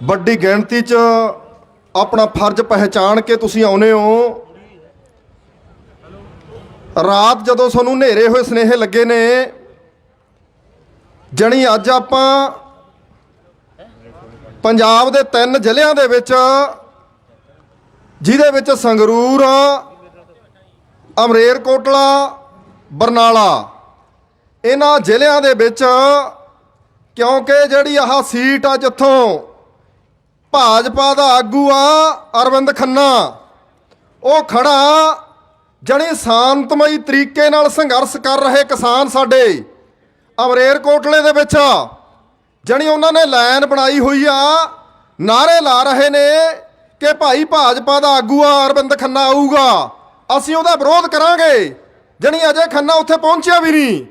ਵੱਡੀ ਗਿਣਤੀ 'ਚ ਆਪਣਾ ਫਰਜ਼ ਪਹਿਚਾਣ ਕੇ ਤੁਸੀਂ ਆਉਨੇ ਹੋ। ਰਾਤ ਜਦੋਂ ਤੁਹਾਨੂੰ ਹਨੇਰੇ ਹੋਏ ਸਨੇਹੇ ਲੱਗੇ ਨੇ, ਜਣੀ ਅੱਜ ਆਪਾਂ ਪੰਜਾਬ ਦੇ ਤਿੰਨ ਜ਼ਿਲ੍ਹਿਆਂ ਦੇ ਵਿੱਚ, ਜਿਹਦੇ ਵਿੱਚ ਸੰਗਰੂਰ, ਅਮਰੇਰ ਕੋਟਲਾ, ਬਰਨਾਲਾ, ਇਹਨਾਂ ਜ਼ਿਲ੍ਹਿਆਂ ਦੇ ਵਿੱਚ ਕਿਉਂਕਿ ਜਿਹੜੀ ਆਹ ਸੀਟ ਆ ਜਿੱਥੋਂ ਭਾਜਪਾ ਦਾ ਆਗੂ ਆ ਅਰਵਿੰਦ ਖੰਨਾ। ਉਹ ਖੜਾ ਜਣੀ ਸ਼ਾਂਤਮਈ ਤਰੀਕੇ ਨਾਲ ਸੰਘਰਸ਼ ਕਰ ਰਹੇ ਕਿਸਾਨ ਸਾਡੇ। ਅਮਰੇਰ ਕੋਟਲੇ ਦੇ ਵਿੱਚ ਜਣੀ ਉਹਨਾਂ ਨੇ ਲਾਈਨ ਬਣਾਈ ਹੋਈ ਆ। ਨਾਰੇ ਲਾ ਰਹੇ ਨੇ ਕਿ ਭਾਈ ਭਾਜਪਾ ਦਾ ਆਗੂ ਆ, ਅਰਵਿੰਦ ਖੰਨਾ ਆਊਗਾ। ਅਸੀਂ ਉਹਦਾ ਵਿਰੋਧ ਕਰਾਂਗੇ। ਜਣੀ ਅਜੇ ਖੰਨਾ ਉੱਥੇ ਪਹੁੰਚਿਆ ਵੀ ਨਹੀਂ।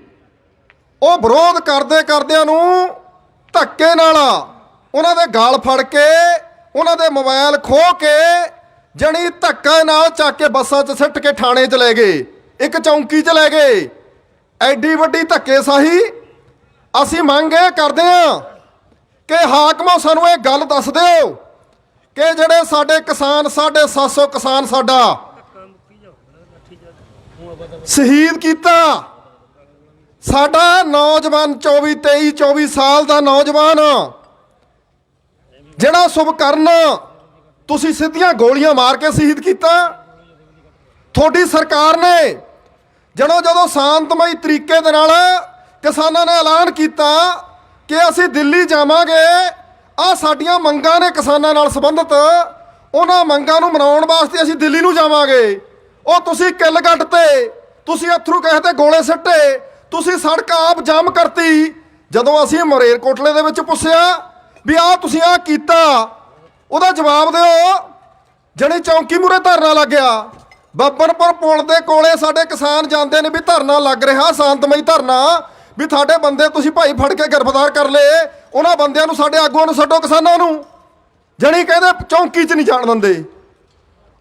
ਉਹ ਵਿਰੋਧ ਕਰਦੇ ਕਰਦਿਆਂ ਨੂੰ ਧੱਕੇ ਨਾਲ ਉਹਨਾਂ ਦੇ ਗਾਲ ਫੜ ਕੇ, ਉਹਨਾਂ ਦੇ ਮੋਬਾਈਲ ਖੋਹ ਕੇ, ਜਣੀ ਧੱਕਾ ਨਾਲ ਚੱਕ ਕੇ ਬੱਸਾਂ 'ਚ ਸਿੱਟ ਕੇ ਥਾਣੇ 'ਚ ਲੈ ਗਏ, ਇੱਕ ਚੌਂਕੀ 'ਚ ਲੈ ਗਏ। ਐਡੀ ਵੱਡੀ ਧੱਕੇ ਸਾਹੀ ਅਸੀਂ ਮੰਗ ਇਹ ਕਰਦੇ ਹਾਂ ਕਿ ਹਾਕਮੋ ਸਾਨੂੰ ਇਹ ਗੱਲ ਦੱਸ ਦਿਓ ਕਿ ਜਿਹੜੇ ਸਾਡੇ ਕਿਸਾਨ ਸਾਡੇ 700 ਕਿਸਾਨ ਸਾਡਾ ਸ਼ਹੀਦ ਕੀਤਾ, ਸਾਡਾ ਨੌਜਵਾਨ 24 23 24 ਸਾਲ ਦਾ ਨੌਜਵਾਨ ਜਿਹੜਾ ਸੁਭਕਰਨ ਤੁਸੀਂ ਸਿੱਧੀਆਂ ਗੋਲੀਆਂ ਮਾਰ ਕੇ ਸ਼ਹੀਦ ਕੀਤਾ। ਤੁਹਾਡੀ ਸਰਕਾਰ ਨੇ ਜਦੋਂ ਜਦੋਂ ਸ਼ਾਂਤਮਈ ਤਰੀਕੇ ਦੇ ਨਾਲ ਕਿਸਾਨਾਂ ਨੇ ਐਲਾਨ ਕੀਤਾ ਕਿ ਅਸੀਂ ਦਿੱਲੀ ਜਾਵਾਂਗੇ ਆ ਸਾਡੀਆਂ ਮੰਗਾਂ ਨੇ ਕਿਸਾਨਾਂ ਨਾਲ ਸੰਬੰਧਿਤ। ਉਹਨਾਂ ਮੰਗਾਂ ਨੂੰ ਮਨਾਉਣ ਵਾਸਤੇ ਅਸੀਂ ਦਿੱਲੀ ਨੂੰ ਜਾਵਾਂਗੇ। ਉਹ ਤੁਸੀਂ ਕਿੱਲ ਗੱਡ ਤੇ, ਤੁਸੀਂ ਅਥਰੂ ਕਹੇ ਤੇ ਗੋਲੇ ਸਿੱਟੇ, ਤੁਸੀਂ ਸੜਕ ਆਪ ਜਾਮ ਕਰਤੀ। ਜਦੋਂ ਅਸੀਂ ਮਰੇਰ ਕੋਟਲੇ ਦੇ ਵਿੱਚ ਪੁੱਛਿਆ ਵੀ ਆ ਤੁਸੀਂ ਆ ਕੀਤਾ। ਉਹਦਾ ਜਵਾਬ ਦਿਓ। ਜਣੀ ਚੌਂਕੀ ਮੂਰੇ ਧਰਨਾ ਲੱਗਿਆ ਬੱਬਨਪੁਰ ਪੁਲ ਦੇ ਕੋਲੇ ਸਾਡੇ ਕਿਸਾਨ ਜਾਂਦੇ ਨੇ ਵੀ ਧਰਨਾ ਲੱਗ ਰਿਹਾ, ਸ਼ਾਂਤਮਈ ਧਰਨਾ। ਵੀ ਤੁਹਾਡੇ ਬੰਦੇ ਤੁਸੀਂ ਭਾਈ ਫੜ ਕੇ ਗ੍ਰਿਫਤਾਰ ਕਰ ਲਏ। ਉਹਨਾਂ ਬੰਦਿਆਂ ਨੂੰ ਸਾਡੇ ਆਗੂਆਂ ਨੂੰ ਛੱਡੋ ਕਿਸਾਨਾਂ ਨੂੰ। ਜਣੀ ਕਹਿੰਦੇ ਚੌਂਕੀ 'ਚ ਨਹੀਂ ਜਾਣ ਦਿੰਦੇ।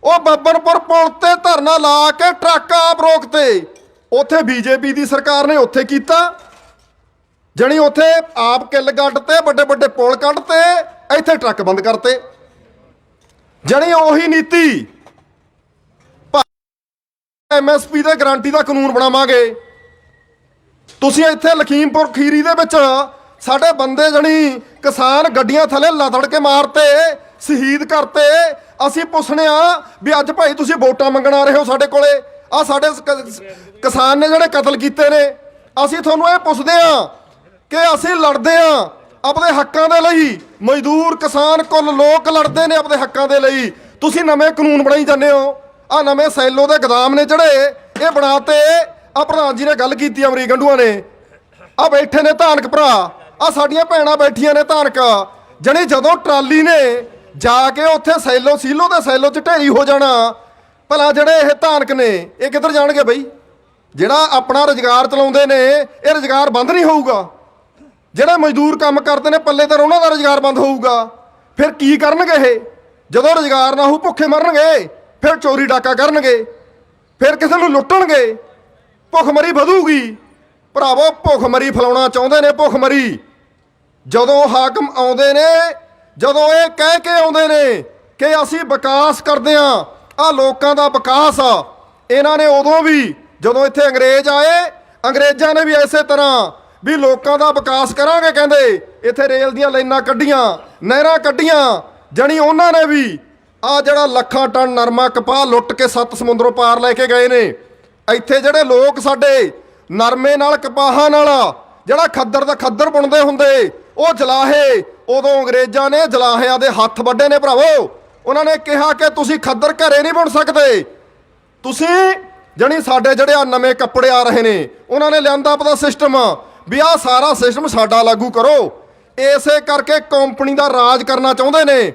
ਉਹ ਬੱਬਨਪੁਰ ਪੁਲ ਤੇ ਧਰਨਾ ਲਾ ਕੇ ਟਰੱਕ ਆਪ ਰੋਕਤੇ। ਉੱਥੇ ਬੀਜੇਪੀ ਦੀ ਸਰਕਾਰ ਨੇ ਉੱਥੇ ਕੀਤਾ। ਜਣੀ ਉੱਥੇ ਆਪ ਕਿੱਲ ਕੱਢਤੇ ਵੱਡੇ ਵੱਡੇ ਪੁਲ ਕੱਢਤੇ ਇੱਥੇ ਟਰੱਕ ਬੰਦ ਕਰਤੇ। ਜਣੀ ਉਹੀ ਨੀਤੀ ਐਮਐਸਪੀ ਦੇ ਗਾਰੰਟੀ ਦਾ ਕਾਨੂੰਨ ਬਣਾਵਾਂਗੇ। ਤੁਸੀਂ ਇੱਥੇ ਲਖੀਮਪੁਰ ਖੀਰੀ ਦੇ ਵਿੱਚ ਸਾਡੇ ਬੰਦੇ ਜਣੀ ਕਿਸਾਨ ਗੱਡੀਆਂ ਥੱਲੇ ਲਦੜ ਕੇ ਮਾਰਤੇ, ਸ਼ਹੀਦ ਕਰਤੇ। ਅਸੀਂ ਪੁੱਛਣੇ ਆ ਵੀ ਅੱਜ ਭਾਈ ਤੁਸੀਂ ਵੋਟਾਂ ਮੰਗਣ ਆ ਰਹੇ ਹੋ ਸਾਡੇ ਕੋਲੇ। ਆ ਸਾਡੇ ਕਿਸਾਨ ਨੇ ਜਿਹੜੇ ਕਤਲ ਕੀਤੇ ਨੇ। ਅਸੀਂ ਤੁਹਾਨੂੰ ਇਹ ਪੁੱਛਦੇ ਆ ਕਿ ਅਸੀਂ ਲੜਦੇ ਆ ਆਪਣੇ ਹੱਕਾਂ ਦੇ ਲਈ। ਮਜ਼ਦੂਰ, ਕਿਸਾਨ, ਕੁੱਲ ਲੋਕ ਲੜਦੇ ਨੇ ਆਪਣੇ ਹੱਕਾਂ ਦੇ ਲਈ। ਤੁਸੀਂ ਨਵੇਂ ਕਾਨੂੰਨ ਬਣਾਈ ਜਾਂਦੇ ਹੋ। ਆ ਨਵੇਂ ਸੈਲੋ ਦੇ ਗਦਾਮ ਨੇ ਜਿਹੜੇ, ਇਹ ਬਣਾਤੇ। ਆ ਪ੍ਰਧਾਨ ਜੀ ਨੇ ਗੱਲ ਕੀਤੀ ਅਮਰੀ ਗੰਡੂਆਂ ਨੇ। ਆ ਬੈਠੇ ਨੇ ਧਾਨਕ ਭਰਾ। ਆ ਸਾਡੀਆਂ ਭੈਣਾਂ ਬੈਠੀਆਂ ਨੇ ਧਾਨਕ। ਜਣੀ ਜਦੋਂ ਟਰਾਲੀ ਨੇ ਜਾ ਕੇ ਉੱਥੇ ਸੈਲੋ, ਸੀਲੋ ਦੇ ਸੈਲੋ ਚ ਢੇਰੀ ਹੋ ਜਾਣਾ, ਭਲਾ ਜਿਹੜੇ ਇਹ ਧਾਨਕ ਨੇ, ਇਹ ਕਿੱਧਰ ਜਾਣਗੇ ਬਈ? ਜਿਹੜਾ ਆਪਣਾ ਰੁਜ਼ਗਾਰ ਚਲਾਉਂਦੇ ਨੇ, ਇਹ ਰੁਜ਼ਗਾਰ ਬੰਦ ਨਹੀਂ ਹੋਊਗਾ। ਜਿਹੜੇ ਮਜ਼ਦੂਰ ਕੰਮ ਕਰਦੇ ਨੇ ਪੱਲੇ ਤੇ ਉਹਨਾਂ ਦਾ ਰੁਜ਼ਗਾਰ ਬੰਦ ਹੋਊਗਾ। ਫਿਰ ਕੀ ਕਰਨਗੇ ਇਹ? ਜਦੋਂ ਰੁਜ਼ਗਾਰ ਨਾ ਹੋਊ, ਭੁੱਖੇ ਮਰਨਗੇ, ਫਿਰ ਚੋਰੀ ਡਾਕਾ ਕਰਨਗੇ, ਫਿਰ ਕਿਸੇ ਨੂੰ ਲੁੱਟਣਗੇ। ਭੁੱਖਮਰੀ ਵਧੂਗੀ। ਭਰਾਵੋ, ਭੁੱਖਮਰੀ ਫਲਾਉਣਾ ਚਾਹੁੰਦੇ ਨੇ ਭੁੱਖਮਰੀ। ਜਦੋਂ ਹਾਕਮ ਆਉਂਦੇ ਨੇ, ਜਦੋਂ ਇਹ ਕਹਿ ਕੇ ਆਉਂਦੇ ਨੇ ਕਿ ਅਸੀਂ ਵਿਕਾਸ ਕਰਦੇ ਆਂ ਆ ਲੋਕਾਂ ਦਾ ਵਿਕਾਸ ਆ। ਇਹਨਾਂ ਨੇ ਉਦੋਂ ਵੀ ਜਦੋਂ ਇੱਥੇ ਅੰਗਰੇਜ਼ ਆਏ, ਅੰਗਰੇਜ਼ਾਂ ਨੇ ਵੀ ਐਸੇ ਤਰ੍ਹਾਂ ਵੀ ਲੋਕਾਂ ਦਾ ਵਿਕਾਸ ਕਰਾਂਗੇ, ਕਹਿੰਦੇ। ਇੱਥੇ ਰੇਲ ਦੀਆਂ ਲਾਈਨਾਂ ਕੱਢੀਆਂ, ਨਹਿਰਾਂ ਕੱਢੀਆਂ, ਜਣੀ ਉਹਨਾਂ ਨੇ ਵੀ ਆ ਜਿਹੜਾ ਲੱਖਾਂ ਟਨ ਨਰਮਾ ਕਪਾਹ ਲੁੱਟ ਕੇ ਸੱਤ ਸਮੁੰਦਰੋਂ ਪਾਰ ਲੈ ਕੇ ਗਏ ਨੇ। ਇੱਥੇ ਜਿਹੜੇ ਲੋਕ ਸਾਡੇ ਨਰਮੇ ਨਾਲ, ਕਪਾਹਾਂ ਨਾਲ, ਜਿਹੜਾ ਖੱਦਰ ਦਾ ਖੱਦਰ ਬੁਣਦੇ ਹੁੰਦੇ, ਉਹ ਜਲਾਹੇ, ਉਦੋਂ ਅੰਗਰੇਜ਼ਾਂ ਨੇ ਜਲਾਹਿਆਂ ਦੇ ਹੱਥ ਵੱਡੇ ਨੇ ਭਰਾਵੋ। ਉਹਨਾਂ ਨੇ ਕਿਹਾ ਕਿ ਤੁਸੀਂ ਖੱਦਰ ਘਰੇ ਨਹੀਂ ਬੁਣ ਸਕਦੇ। ਤੁਸੀਂ ਜਣੀ ਸਾਡੇ ਜਿਹੜੇ ਆ ਨਵੇਂ ਕੱਪੜੇ ਆ ਰਹੇ ਨੇ, ਉਹਨਾਂ ਨੇ ਲਿਆਂਦਾ ਪਤਾ ਸਿਸਟਮ। ਵੀ ਆਹ ਸਾਰਾ ਸਿਸਟਮ ਸਾਡਾ ਲਾਗੂ ਕਰੋ। ਇਸੇ ਕਰਕੇ ਕੰਪਨੀ ਦਾ ਰਾਜ ਕਰਨਾ ਚਾਹੁੰਦੇ ਨੇ।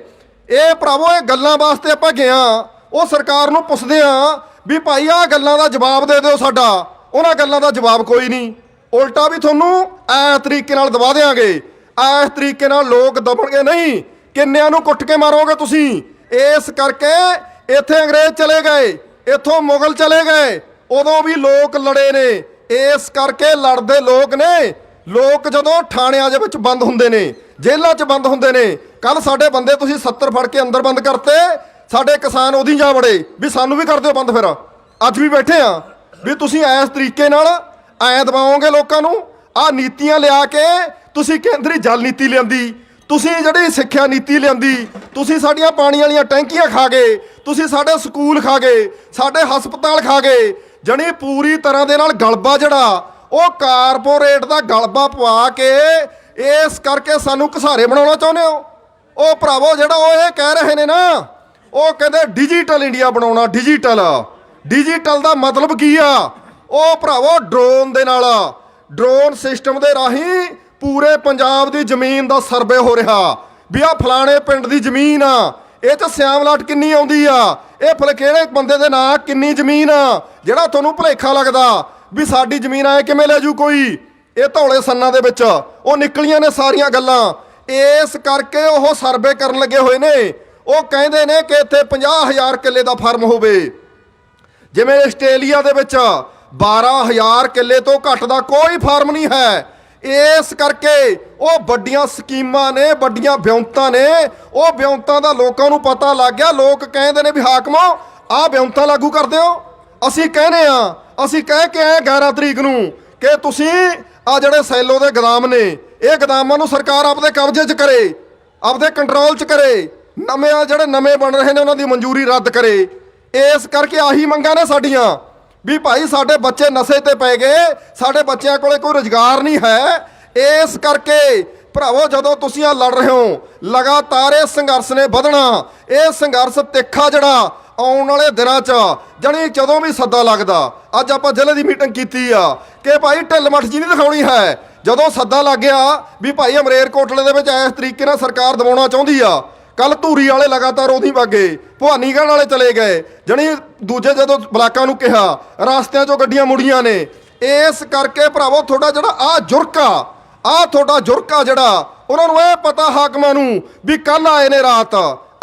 ਇਹ ਭਰਾਵੋ, ਇਹ ਗੱਲਾਂ ਵਾਸਤੇ ਆਪਾਂ ਗਏ ਹਾਂ ਉਹ ਸਰਕਾਰ ਨੂੰ ਪੁੱਛਦੇ ਆ ਵੀ ਭਾਈ ਆਹ ਗੱਲਾਂ ਦਾ ਜਵਾਬ ਦੇ ਦਿਓ ਸਾਡਾ। ਉਹਨਾਂ ਗੱਲਾਂ ਦਾ ਜਵਾਬ ਕੋਈ ਨਹੀਂ। ਉਲਟਾ ਵੀ ਤੁਹਾਨੂੰ ਐਸ ਤਰੀਕੇ ਨਾਲ ਦਬਾ ਦੇਾਂਗੇ ਐਸ ਤਰੀਕੇ ਨਾਲ ਲੋਕ ਦਬਣਗੇ ਨਹੀਂ। ਕਿੰਨਿਆਂ ਨੂੰ ਕੁੱਟ ਕੇ ਮਾਰੋਗੇ ਤੁਸੀਂ? ਇਸ ਕਰਕੇ ਇੱਥੇ ਅੰਗਰੇਜ਼ ਚਲੇ ਗਏ। ਇੱਥੋਂ ਮੁਗਲ ਚਲੇ ਗਏ। ਉਦੋਂ ਵੀ ਲੋਕ ਲੜੇ ਨੇ। ਇਸ ਕਰਕੇ ਲੜਦੇ ਲੋਕ ਨੇ। ਲੋਕ ਜਦੋਂ ਥਾਣਿਆਂ ਦੇ ਵਿੱਚ ਬੰਦ ਹੁੰਦੇ ਨੇ, ਜੇਲ੍ਹਾਂ 'ਚ ਬੰਦ ਹੁੰਦੇ ਨੇ, ਕੱਲ ਸਾਡੇ ਬੰਦੇ ਤੁਸੀਂ 70 ਫੜ ਕੇ ਅੰਦਰ ਬੰਦ ਕਰਤੇ, ਸਾਡੇ ਕਿਸਾਨ ਉਹਦੀ ਜਾ ਵੜੇ, ਵੀ ਸਾਨੂੰ ਵੀ ਕਰ ਦਿਓ ਬੰਦ ਫਿਰ। ਅੱਜ ਵੀ ਬੈਠੇ ਆ, ਵੀ ਤੁਸੀਂ ਇਸ ਤਰੀਕੇ ਨਾਲ ਐ ਦਬਾਓਗੇ ਲੋਕਾਂ ਨੂੰ ਆ ਨੀਤੀਆਂ ਲਿਆ ਕੇ ਤੁਸੀਂ ਕੇਂਦਰੀ ਜਲ ਨੀਤੀ ਲਿਆਂਦੀ, ਤੁਸੀਂ ਜਿਹੜੀ ਸਿੱਖਿਆ ਨੀਤੀ ਲਿਆਂਦੀ, ਤੁਸੀਂ ਸਾਡੀਆਂ ਪਾਣੀ ਵਾਲੀਆਂ ਟੈਂਕੀਆਂ ਖਾ ਗਏ, ਤੁਸੀਂ ਸਾਡੇ ਸਕੂਲ ਖਾ ਗਏ, ਸਾਡੇ ਹਸਪਤਾਲ ਖਾ ਗਏ ਜਣੀ ਪੂਰੀ ਤਰ੍ਹਾਂ ਦੇ ਨਾਲ ਗਲਬਾ ਜਿਹੜਾ, ਉਹ ਕਾਰਪੋਰੇਟ ਦਾ ਗਲਬਾ ਪਵਾ ਕੇ ਇਸ ਕਰਕੇ ਸਾਨੂੰ ਘਸਾਰੇ ਬਣਾਉਣਾ ਚਾਹੁੰਦੇ ਹੋ। ਉਹ ਭਰਾਵੋ, ਜਿਹੜਾ ਉਹ ਇਹ ਕਹਿ ਰਹੇ ਨੇ ਨਾ, ਉਹ ਕਹਿੰਦੇ ਡਿਜੀਟਲ ਇੰਡੀਆ ਬਣਾਉਣਾ ਡਿਜੀਟਲ ਡਿਜੀਟਲ ਦਾ ਮਤਲਬ ਕੀ ਆ? ਉਹ ਭਰਾਵੋ ਡਰੋਨ ਦੇ ਨਾਲ। ਡਰੋਨ ਸਿਸਟਮ ਦੇ ਰਾਹੀਂ ਪੂਰੇ ਪੰਜਾਬ ਦੀ ਜ਼ਮੀਨ ਦਾ ਸਰਵੇ ਹੋ ਰਿਹਾ। ਵੀ ਆ ਫਲਾਣੇ ਪਿੰਡ ਦੀ ਜ਼ਮੀਨ ਆ ਇਹ ਤਾਂ ਸਿਆਮਲਾਟ ਕਿੰਨੀ ਆਉਂਦੀ ਆ। ਇਹ ਫਲਕੇੜੇ ਬੰਦੇ ਦੇ ਨਾਂ ਕਿੰਨੀ ਜ਼ਮੀਨ ਆ, ਜਿਹੜਾ ਤੁਹਾਨੂੰ ਭੁਲੇਖਾ ਲੱਗਦਾ ਵੀ ਸਾਡੀ ਜ਼ਮੀਨ ਆਏ ਕਿਵੇਂ ਲੈ ਜੂ ਕੋਈ? ਇਹ ਧੌਲੇ ਸੰਨਾਂ ਦੇ ਵਿੱਚ, ਉਹ ਨਿਕਲੀਆਂ ਨੇ ਸਾਰੀਆਂ ਗੱਲਾਂ। ਇਸ ਕਰਕੇ ਉਹ ਸਰਵੇ ਕਰਨ ਲੱਗੇ ਹੋਏ ਨੇ। ਉਹ ਕਹਿੰਦੇ ਨੇ ਕਿ ਇੱਥੇ 50000 ਕਿੱਲੇ ਦਾ ਫਾਰਮ ਹੋਵੇ। ਜਿਵੇਂ ਆਸਟ੍ਰੇਲੀਆ ਦੇ ਵਿੱਚ 12000 ਕਿੱਲੇ ਤੋਂ ਘੱਟ ਦਾ ਕੋਈ ਫਾਰਮ ਨਹੀਂ ਹੈ। ਇਸ ਕਰਕੇ ਉਹ ਵੱਡੀਆਂ ਸਕੀਮਾਂ ਨੇ, ਵੱਡੀਆਂ ਵਿਉਂਤਾਂ ਨੇ। ਉਹ ਵਿਉਂਤਾਂ ਦਾ ਲੋਕਾਂ ਨੂੰ ਪਤਾ ਲੱਗ ਗਿਆ। ਲੋਕ ਕਹਿੰਦੇ ਨੇ ਵੀ, ਹਾਕਮੋ, ਆਹ ਵਿਉਂਤਾਂ ਲਾਗੂ ਕਰ ਦਿਓ ਅਸੀਂ ਕਹਿੰਦੇ ਆ ਅਸੀਂ ਕਹਿ ਕੇ ਆਏ 11 ਤਰੀਕ ਨੂੰ ਕਿ ਤੁਸੀਂ ਆ ਜਿਹੜੇ ਸੈਲੋ ਦੇ ਗਦਾਮ ਨੇ, ਇਹ ਗਦਾਮਾਂ ਨੂੰ ਸਰਕਾਰ ਆਪਦੇ ਕਬਜ਼ੇ 'ਚ ਕਰੇ, ਆਪਦੇ ਕੰਟਰੋਲ 'ਚ ਕਰੇ, ਨਵੇਂ ਆ ਜਿਹੜੇ ਨਵੇਂ ਬਣ ਰਹੇ ਨੇ, ਉਹਨਾਂ ਦੀ ਮਨਜ਼ੂਰੀ ਰੱਦ ਕਰੇ। ਇਸ ਕਰਕੇ ਆਹੀ ਮੰਗਾਂ ਨੇ ਸਾਡੀਆਂ। ਵੀ ਭਾਈ ਸਾਡੇ ਬੱਚੇ ਨਸ਼ੇ ਤੇ ਪੈ ਗਏ, ਸਾਡੇ ਬੱਚਿਆਂ ਕੋਲੇ ਕੋਈ ਰੁਜ਼ਗਾਰ ਨਹੀਂ ਹੈ। ਇਸ ਕਰਕੇ ਭਰਾਵੋ, ਜਦੋਂ ਤੁਸੀਂ ਆ ਲੜ ਰਹੇ ਹੋ, ਲਗਾਤਾਰ ਇਹ ਸੰਘਰਸ਼ ਨੇ ਵਧਣਾ, ਇਹ ਸੰਘਰਸ਼ ਤਿੱਖਾ ਜਿਹੜਾ ਆਉਣ ਵਾਲੇ ਦਿਨਾਂ 'ਚ, ਜਣੀ ਜਦੋਂ ਵੀ ਸੱਦਾ ਲੱਗਦਾ, ਅੱਜ ਆਪਾਂ ਜ਼ਿਲ੍ਹੇ ਦੀ ਮੀਟਿੰਗ ਕੀਤੀ ਆ, ਕਿ ਭਾਈ ਢਿੱਲ ਮੱਠ ਜੀ ਨਹੀਂ ਦਿਖਾਉਣੀ ਹੈ। ਜਦੋਂ ਸੱਦਾ ਲੱਗ ਗਿਆ ਵੀ ਭਾਈ ਅਮਰੇਰ ਕੋਟਲੇ ਦੇ ਵਿੱਚ ਇਸ ਤਰੀਕੇ ਨਾਲ ਸਰਕਾਰ ਦਬਾਉਣਾ ਚਾਹੁੰਦੀ ਆ ਕੱਲ ਧੂਰੀ ਵਾਲੇ ਲਗਾਤਾਰ ਉਹਦੀ ਵਾਗੇ, ਭਵਾਨੀਗੜ੍ਹ ਵਾਲੇ ਚਲੇ ਗਏ। ਜਣੀ ਦੂਜੇ ਜਦੋਂ ਬਲਾਕਾਂ ਨੂੰ ਕਿਹਾ, ਰਾਸਤਿਆਂ 'ਚੋਂ ਗੱਡੀਆਂ ਮੁੜੀਆਂ ਨੇ। ਇਸ ਕਰਕੇ ਭਰਾਵੋ, ਤੁਹਾਡਾ ਜਿਹੜਾ ਆ ਜੁਰਕਾ ਆ ਤੁਹਾਡਾ ਜੁਰਕਾ ਜਿਹੜਾ, ਉਹਨਾਂ ਨੂੰ ਇਹ ਪਤਾ ਹਾਕਮਾਂ ਨੂੰ ਵੀ ਕੱਲ ਆਏ ਨੇ ਰਾਤ।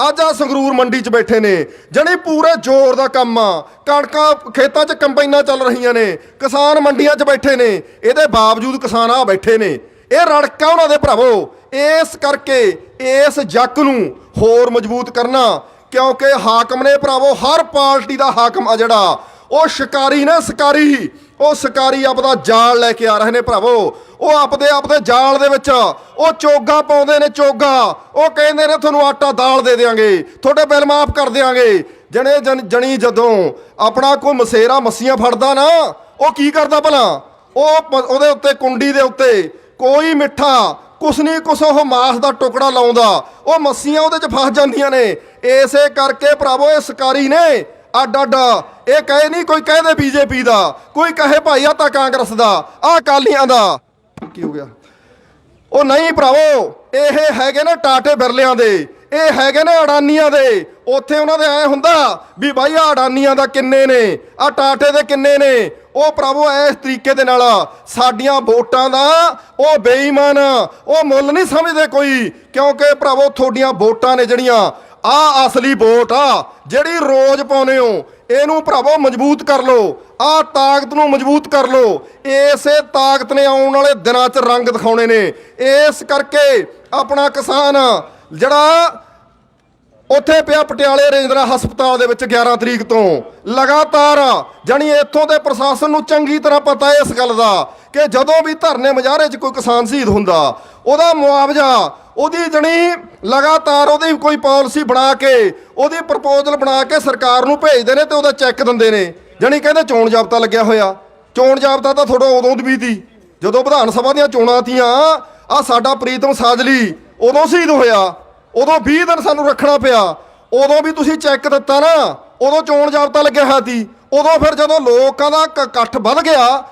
ਅੱਜ ਆ ਸੰਗਰੂਰ ਮੰਡੀ 'ਚ ਬੈਠੇ ਨੇ। ਜਣੀ ਪੂਰੇ ਜ਼ੋਰ ਦਾ ਕੰਮ ਆ। ਕਣਕਾਂ ਖੇਤਾਂ 'ਚ ਕੰਬਾਈਨਾਂ ਚੱਲ ਰਹੀਆਂ ਨੇ। ਕਿਸਾਨ ਮੰਡੀਆਂ 'ਚ ਬੈਠੇ ਨੇ। ਇਹਦੇ ਬਾਵਜੂਦ ਕਿਸਾਨ ਆ ਬੈਠੇ ਨੇ। ਇਹ ਰੜਕਾ ਉਹਨਾਂ ਦੇ ਭਰਾਵੋ। ਇਸ ਕਰਕੇ ਇਸ ਜੱਕ ਨੂੰ ਹੋਰ ਮਜ਼ਬੂਤ ਕਰਨਾ, ਕਿਉਂਕਿ ਹਾਕਮ ਨੇ ਭਰਾਵੋ, ਹਰ ਪਾਰਟੀ ਦਾ ਹਾਕਮ ਆ ਜਿਹੜਾ। ਉਹ ਸ਼ਿਕਾਰੀ ਨਾ ਸ਼ਿਕਾਰੀ, ਉਹ ਸ਼ਿਕਾਰੀ ਆਪਦਾ ਜਾਲ ਲੈ ਕੇ ਆ ਰਹੇ ਨੇ ਭਰਾਵੋ। ਉਹ ਆਪਦੇ ਆਪਦੇ ਜਾਲ ਦੇ ਵਿੱਚ, ਉਹ ਚੋਗਾ ਪਾਉਂਦੇ ਨੇ ਚੋਗਾ। ਉਹ ਕਹਿੰਦੇ ਨੇ, ਤੁਹਾਨੂੰ ਆਟਾ ਦਾਲ ਦੇ ਦੇਾਂਗੇ ਤੁਹਾਡੇ ਬਿੱਲ ਮਾਫ ਕਰ ਦੇਾਂਗੇ ਜਣੇ ਜਣ- ਜਣੀ ਜਦੋਂ ਆਪਣਾ ਕੋਈ ਮਸੇਰਾ ਮੱਸੀਆਂ ਫੜਦਾ ਨਾ, ਉਹ ਕੀ ਕਰਦਾ ਭਲਾ? ਉਹ ਉਹਦੇ ਉੱਤੇ, ਕੁੰਡੀ ਦੇ ਉੱਤੇ ਕੋਈ ਮਿੱਠਾ ਕੁਛ ਨਹੀਂ ਕੁਛ ਉਹ ਮਾਸ ਦਾ ਟੁਕੜਾ ਲਾਉਂਦਾ। ਉਹ ਮੱਸੀਆਂ ਉਹਦੇ 'ਚ ਫਸ ਜਾਂਦੀਆਂ ਨੇ। ਇਸੇ ਕਰਕੇ ਭਰਾਵੋ, ਇਹ ਸ਼ਿਕਾਰੀ ਨੇ ਅੱਡ ਅੱਡ। ਇਹ ਕਹੇ ਨਹੀਂ ਕੋਈ ਕਹਦੇ ਬੀਜੇਪੀ ਦਾ। ਕੋਈ ਕਹੇ ਭਾਈ, ਆ ਤਾਂ ਕਾਂਗਰਸ ਦਾ। ਆ ਅਕਾਲੀਆਂ ਦਾ। ਕੀ ਹੋ ਗਿਆ? ਉਹ ਨਹੀਂ ਭਰਾਵੋ, ਇਹ ਹੈਗੇ ਨਾ ਟਾਟੇ ਬਿਰਲਿਆਂ ਦੇ। ਇਹ ਹੈਗੇ ਨੇ ਅਡਾਨੀਆਂ ਦੇ। ਉੱਥੇ ਉਹਨਾਂ ਦੇ ਐ ਹੁੰਦਾ ਵੀ ਬਾਈ ਆ ਅਡਾਨੀਆਂ ਦਾ ਕਿੰਨੇ ਨੇ? ਆ ਟਾਟੇ ਦੇ ਕਿੰਨੇ ਨੇ? ਉਹ ਭਰਾਵੋ, ਇਸ ਤਰੀਕੇ ਦੇ ਨਾਲ ਸਾਡੀਆਂ ਵੋਟਾਂ ਦਾ ਉਹ ਬੇਈਮਾਨ, ਉਹ ਮੁੱਲ ਨਹੀਂ ਸਮਝਦੇ ਕੋਈ। ਕਿਉਂਕਿ ਭਰਾਵੋ, ਤੁਹਾਡੀਆਂ ਵੋਟਾਂ ਨੇ ਜਿਹੜੀਆਂ ਆ ਅਸਲੀ ਵੋਟ ਆ, ਜਿਹੜੀ ਰੋਜ਼ ਪਾਉਨੇ ਹੋ, ਇਹਨੂੰ ਭਰਾਵੋ ਮਜ਼ਬੂਤ ਕਰ ਲਓ। ਆ ਤਾਕਤ ਨੂੰ ਮਜ਼ਬੂਤ ਕਰ ਲਓ। ਇਸੇ ਤਾਕਤ ਨੇ ਆਉਣ ਵਾਲੇ ਦਿਨਾਂ 'ਚ ਰੰਗ ਦਿਖਾਉਣੇ ਨੇ। ਇਸ ਕਰਕੇ ਆਪਣਾ ਕਿਸਾਨ, ਜਿਹੜਾ ਉੱਥੇ ਪਿਆ ਪਟਿਆਲੇ ਰੇਂਜਰਾ ਹਸਪਤਾਲ ਦੇ ਵਿੱਚ 11 ਤਰੀਕ ਤੋਂ। ਲਗਾਤਾਰ, ਜਾਣੀ ਇੱਥੋਂ ਦੇ ਪ੍ਰਸ਼ਾਸਨ ਨੂੰ ਚੰਗੀ ਤਰ੍ਹਾਂ ਪਤਾ ਹੈ ਇਸ ਗੱਲ ਦਾ, ਕਿ ਜਦੋਂ ਵੀ ਧਰਨੇ ਮੁਜ਼ਾਹਰੇ 'ਚ ਕੋਈ ਕਿਸਾਨ ਸ਼ਹੀਦ ਹੁੰਦਾ, ਉਹਦਾ ਮੁਆਵਜ਼ਾ, ਉਹਦੀ ਜਣੀ ਲਗਾਤਾਰ ਉਹਦੀ ਕੋਈ ਪਾਲਿਸੀ ਬਣਾ ਕੇ, ਉਹਦੀ ਪ੍ਰਪੋਜ਼ਲ ਬਣਾ ਕੇ ਸਰਕਾਰ ਨੂੰ ਭੇਜਦੇ ਨੇ ਤੇ ਉਹਦਾ ਚੈੱਕ ਦਿੰਦੇ ਨੇ। ਜਣੀ ਕਹਿੰਦੇ ਚੋਣ ਜਾਬਤਾ ਲੱਗਿਆ ਹੋਇਆ। ਚੋਣ ਜਾਬਤਾ ਤਾਂ ਥੋੜਾ ਉਦੋਂ ਵੀ ਸੀ ਜਦੋਂ ਵਿਧਾਨ ਸਭਾ ਦੀਆਂ ਚੋਣਾਂ ਤੀਆਂ ਆ ਸਾਡਾ ਪ੍ਰੀਤਮ ਸਾਜਲੀ ਉਦੋਂ ਸ਼ਹੀਦ ਹੋਇਆ। ਉਦੋਂ 20 ਦਿਨ ਸਾਨੂੰ ਰੱਖਣਾ ਪਿਆ। ਉਦੋਂ ਵੀ ਤੁਸੀਂ ਚੈੱਕ ਦਿੱਤਾ ਨਾ ਉਦੋਂ ਚੋਣ ਜਾਬਤਾ ਲੱਗਿਆ ਹੋਇਆ ਸੀ। ਉਦੋਂ ਫਿਰ ਜਦੋਂ ਲੋਕਾਂ ਦਾ ਇਕੱਠ ਵੱਧ ਗਿਆ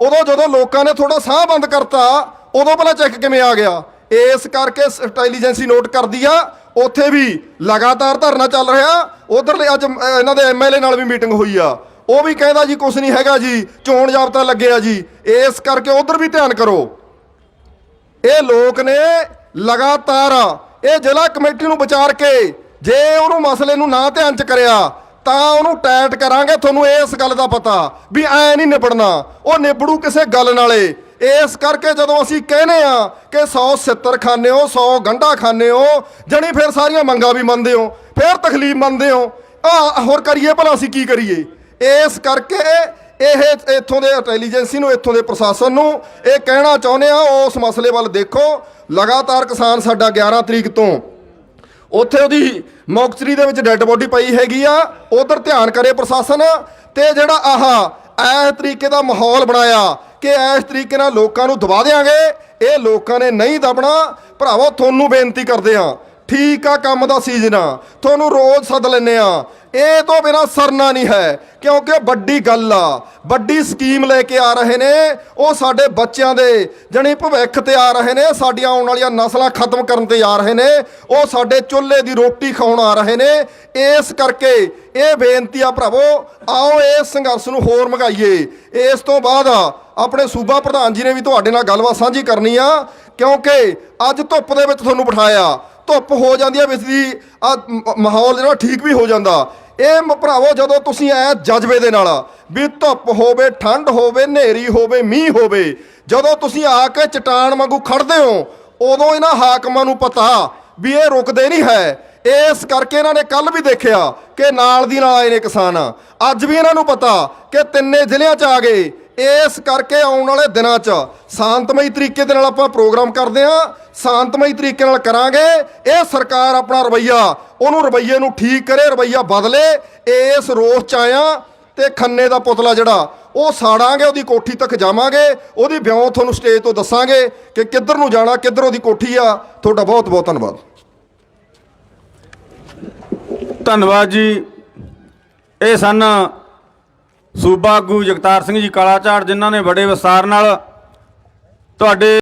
ਉਦੋਂ ਜਦੋਂ ਲੋਕਾਂ ਨੇ ਥੋੜਾ ਸਾਹ ਬੰਦ ਕਰਤਾ ਉਦੋਂ ਪਹਿਲਾਂ ਚੈੱਕ ਕਿਵੇਂ ਆ ਗਿਆ? ਇਸ ਕਰਕੇ ਇੰਟੈਲੀਜੈਂਸੀ ਨੋਟ ਕਰਦੀ ਆ ਉੱਥੇ ਵੀ ਲਗਾਤਾਰ ਧਰਨਾ ਚੱਲ ਰਿਹਾ। ਉਧਰ ਅੱਜ ਅਮ, ਅ, ਇਹਨਾਂ ਦੇ ਐਮਐਲਏ ਨਾਲ ਵੀ ਮੀਟਿੰਗ ਹੋਈ ਆ। ਉਹ ਵੀ ਕਹਿੰਦਾ ਜੀ ਕੁਝ ਨਹੀਂ ਹੈਗਾ ਜੀ ਚੋਣ ਜਾਬਤਾ ਲੱਗਿਆ ਜੀ। ਇਸ ਕਰਕੇ ਉਧਰ ਵੀ ਧਿਆਨ ਕਰੋ। ਇਹ ਲੋਕ ਨੇ ਲਗਾਤਾਰ ਇਹ ਜ਼ਿਲ੍ਹਾ ਕਮੇਟੀ ਨੂੰ ਵਿਚਾਰ ਕੇ ਜੇ ਉਹਨੂੰ ਮਸਲੇ ਨੂੰ ਨਾ ਧਿਆਨ ਚ ਕਰਿਆ, ਤਾਂ ਉਹਨੂੰ ਟੈਟ ਕਰਾਂਗੇ, ਤੁਹਾਨੂੰ ਇਸ ਗੱਲ ਦਾ ਪਤਾ ਵੀ ਐ ਨਹੀਂ ਨਿਬੜਨਾ। ਉਹ ਨਿਬੜੂ ਕਿਸੇ ਗੱਲ ਨਾਲੇ। ਇਸ ਕਰਕੇ ਜਦੋਂ ਅਸੀਂ ਕਹਿੰਦੇ ਆ ਕਿ 100 ਸਿੱਤਰ ਖਾਂਦੇ ਹੋ 100 ਗੰਢਾ ਖਾਂਦੇ ਹੋ, ਜਣੀ ਫਿਰ ਸਾਰੀਆਂ ਮੰਗਾਂ ਵੀ ਮੰਨਦੇ ਹੋ, ਫਿਰ ਤਕਲੀਫ ਮੰਨਦੇ ਹੋ ਆ ਹੋਰ ਕਰੀਏ ਭਲਾ ਅਸੀਂ ਕੀ ਕਰੀਏ? ਇਸ ਕਰਕੇ ਇਹ ਇੱਥੋਂ ਦੇ ਇੰਟੈਲੀਜੈਂਸੀ ਨੂੰ, ਇੱਥੋਂ ਦੇ ਪ੍ਰਸ਼ਾਸਨ ਨੂੰ ਇਹ ਕਹਿਣਾ ਚਾਹੁੰਦੇ ਆ, ਉਸ ਮਸਲੇ ਵੱਲ ਦੇਖੋ। ਲਗਾਤਾਰ ਕਿਸਾਨ ਸਾਡਾ 11 ਤਰੀਕ ਤੋਂ ਉੱਥੇ ਉਹਦੀ ਮੌਕਚਰੀ ਦੇ ਵਿੱਚ ਡੈੱਡ ਬੋਡੀ ਪਈ ਹੈਗੀ ਆ, ਉਧਰ ਧਿਆਨ ਕਰੇ ਪ੍ਰਸ਼ਾਸਨ ਤੇ ਜਿਹੜਾ ਆਹ ਇਸ ਤਰੀਕੇ ਦਾ ਮਾਹੌਲ ਬਣਾਇਆ ਕਿ ਇਸ ਤਰੀਕੇ ਨਾਲ ਲੋਕਾਂ ਨੂੰ ਦਬਾ ਦੇਾਂਗੇ ਇਹ ਲੋਕਾਂ ਨੇ ਨਹੀਂ ਦਬਣਾ। ਭਰਾਵੋ, ਤੁਹਾਨੂੰ ਬੇਨਤੀ ਕਰਦੇ ਆ ਠੀਕ ਆ ਕੰਮ ਦਾ ਸੀਜ਼ਨ ਆ। ਤੁਹਾਨੂੰ ਰੋਜ਼ ਸੱਦ ਲੈਨੇ ਆ। ਇਹ ਤੋਂ ਬਿਨਾ ਸਰਨਾ ਨਹੀਂ ਹੈ, ਕਿਉਂਕਿ ਵੱਡੀ ਗੱਲ ਆ। ਵੱਡੀ ਸਕੀਮ ਲੈ ਕੇ ਆ ਰਹੇ ਨੇ, ਉਹ ਸਾਡੇ ਬੱਚਿਆਂ ਦੇ, ਜਣੀ ਭਵਿੱਖ ਤੇ ਆ ਰਹੇ ਨੇ, ਸਾਡੀਆਂ ਆਉਣ ਵਾਲੀਆਂ ਨਸਲਾਂ ਖਤਮ ਕਰਨ ਤੇ ਆ ਰਹੇ ਨੇ, ਉਹ ਸਾਡੇ ਚੁੱਲ੍ਹੇ ਦੀ ਰੋਟੀ ਖਾਉਣ ਆ ਰਹੇ ਨੇ। ਇਸ ਕਰਕੇ ਇਹ ਬੇਨਤੀ ਆ ਭਰਾਵੋ, ਆਓ ਇਸ ਸੰਘਰਸ਼ ਨੂੰ ਹੋਰ ਮਗਾਈਏ ਇਸ ਤੋਂ ਬਾਅਦ ਆਪਣੇ ਸੂਬਾ ਪ੍ਰਧਾਨ ਜੀ ਨੇ ਵੀ ਤੁਹਾਡੇ ਨਾਲ ਗੱਲਬਾਤ ਸਾਂਝੀ ਕਰਨੀ ਆ, ਕਿਉਂਕਿ ਅੱਜ ਧੁੱਪ ਦੇ ਵਿੱਚ ਤੁਹਾਨੂੰ ਬਿਠਾਇਆ। ਧੁੱਪ ਹੋ ਜਾਂਦੀ ਹੈ ਵਿੱਚ ਆ ਮਾਹੌਲ ਜਿਹੜਾ ਠੀਕ ਵੀ ਹੋ ਜਾਂਦਾ। ਇਹ ਭਰਾਵੋ, ਜਦੋਂ ਤੁਸੀਂ ਐ ਜਜ਼ਬੇ ਦੇ ਨਾਲ ਵੀ ਧੁੱਪ ਹੋਵੇ, ਠੰਡ ਹੋਵੇ, ਹਨੇਰੀ ਹੋਵੇ, ਮੀਂਹ ਹੋਵੇ, ਜਦੋਂ ਤੁਸੀਂ ਆ ਕੇ ਚਟਾਨ ਵਾਂਗੂ ਖੜਦੇ ਹੋ, ਉਦੋਂ ਇਹਨਾਂ ਹਾਕਮਾਂ ਨੂੰ ਪਤਾ ਵੀ ਇਹ ਰੁਕਦੇ ਨਹੀਂ ਹੈ। ਇਸ ਕਰਕੇ ਇਹਨਾਂ ਨੇ ਕੱਲ ਵੀ ਦੇਖਿਆ ਕਿ ਨਾਲ ਦੀ ਨਾਲ ਆਏ ਨੇ ਕਿਸਾਨ। ਅੱਜ ਵੀ ਇਹਨਾਂ ਨੂੰ ਪਤਾ ਕਿ ਤਿੰਨੇ ਜ਼ਿਲ੍ਹਿਆਂ 'ਚ ਆ ਗਏ। ਇਸ ਕਰਕੇ ਆਉਣ ਵਾਲੇ ਦਿਨਾਂ 'ਚ ਸ਼ਾਂਤਮਈ ਤਰੀਕੇ ਦੇ ਨਾਲ ਆਪਾਂ ਪ੍ਰੋਗਰਾਮ ਕਰਦੇ ਆਂ ਸ਼ਾਂਤਮਈ ਤਰੀਕੇ ਨਾਲ ਕਰਾਂਗੇ। ਇਹ ਸਰਕਾਰ ਆਪਣਾ ਰਵਈਆ, ਉਹਨੂੰ ਰਵਈਏ ਨੂੰ ਠੀਕ ਕਰੇ, ਰਵਈਆ ਬਦਲੇ, ਇਸ ਰੋਸ 'ਚ ਆਇਆ ਤੇ ਖੰਨੇ ਦਾ ਪੁਤਲਾ ਜਿਹੜਾ, ਉਹ ਸਾੜਾਂਗੇ, ਉਹਦੀ ਕੋਠੀ ਤੱਕ ਜਾਵਾਂਗੇ, ਉਹਦੀ ਵਿਉਂ ਤੁਹਾਨੂੰ ਸਟੇਜ ਤੋਂ ਦੱਸਾਂਗੇ ਕਿ ਕਿੱਧਰ ਨੂੰ ਜਾਣਾ, ਕਿੱਧਰ ਉਹਦੀ ਕੋਠੀ ਆ। ਤੁਹਾਡਾ ਬਹੁਤ ਬਹੁਤ ਧੰਨਵਾਦ। ਧੰਨਵਾਦ ਜੀ। ਇਹ ਸਨ ਸੂਬਾ ਆਗੂ ਜਗਤਾਰ ਸਿੰਘ ਜੀ ਕਾਲਾਝਾੜ ਜਿਨ੍ਹਾਂ ਨੇ ਬੜੇ ਵਿਸਤਾਰ ਨਾਲ ਤੁਹਾਡੇ